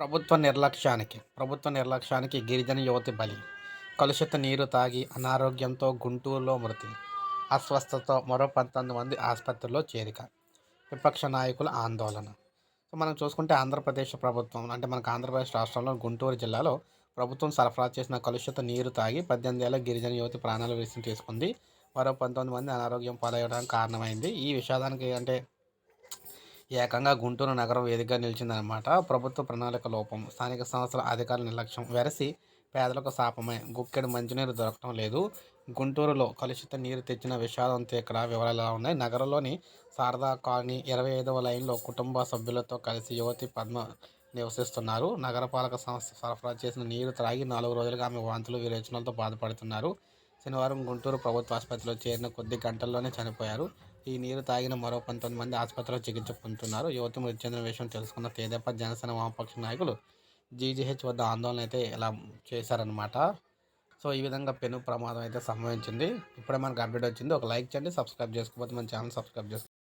ప్రభుత్వ నిర్లక్ష్యానికి ప్రభుత్వ నిర్లక్ష్యానికి గిరిజన యువతి బలి. కలుషిత నీరు తాగి అనారోగ్యంతో గుంటూరులో మృతి. అస్వస్థతో మరో పంతొమ్మిది మంది ఆసుపత్రిలో చేరిక. విపక్ష నాయకుల ఆందోళన. సో మనం చూసుకుంటే ఆంధ్రప్రదేశ్ ప్రభుత్వం అంటే మనకు ఆంధ్రప్రదేశ్ రాష్ట్రంలో గుంటూరు జిల్లాలో ప్రభుత్వం సరఫరా చేసిన కలుషిత నీరు తాగి పద్దెనిమిది ఏళ్ళ గిరిజన యువతి ప్రాణాలు విషయం తీసుకుంది మరో పంతొమ్మిది మంది అనారోగ్యం పాలయ్యడానికి కారణమైంది. ఈ విషాదానికి అంటే ఏకంగా గుంటూరు నగరం వేదికగా నిలిచిందనమాట ప్రభుత్వ ప్రణాళిక లోపం స్థానిక సంస్థల అధికారుల నిర్లక్ష్యం వెరసి పేదలకు శాపమే. గుక్కెడు మంచినీరు దొరకడం లేదు. గుంటూరులో కలుషిత నీరు తెచ్చిన విషాదంతో ఇక్కడ వివరాలు ఎలా ఉన్నాయి? నగరంలోని శారదా కాలనీ ఇరవై ఐదవ లైన్లో కుటుంబ సభ్యులతో కలిసి యువతి పద్మ నివసిస్తున్నారు. నగరపాలక సంస్థ సరఫరా చేసిన నీరు త్రాగి నాలుగు రోజులుగా ఆమె వాంతులు విరేచనలతో బాధపడుతున్నారు. శనివారం గుంటూరు ప్రభుత్వ ఆసుపత్రిలో చేరిన కొద్ది గంటల్లోనే చనిపోయారు. ఈ నీరు తాగిన మరో పంతొమ్మిది మంది ఆసుపత్రిలో చికిత్స పొందుతున్నారు. యువతి మృతి చెందిన విషయం తెలుసుకున్న తేదేపా జనసేన వామపక్ష నాయకులు జీజీహెచ్ వద్ద ఆందోళన అయితే ఇలా చేశారనమాట సో ఈ విధంగా పెను ప్రమాదం అయితే సంభవించింది. ఇప్పుడే మనకు అప్డేట్ వచ్చింది. ఒక లైక్ చేయండి సబ్స్క్రైబ్ చేసుకోకపోతే మన ఛానల్ సబ్స్క్రైబ్ చేసుకోండి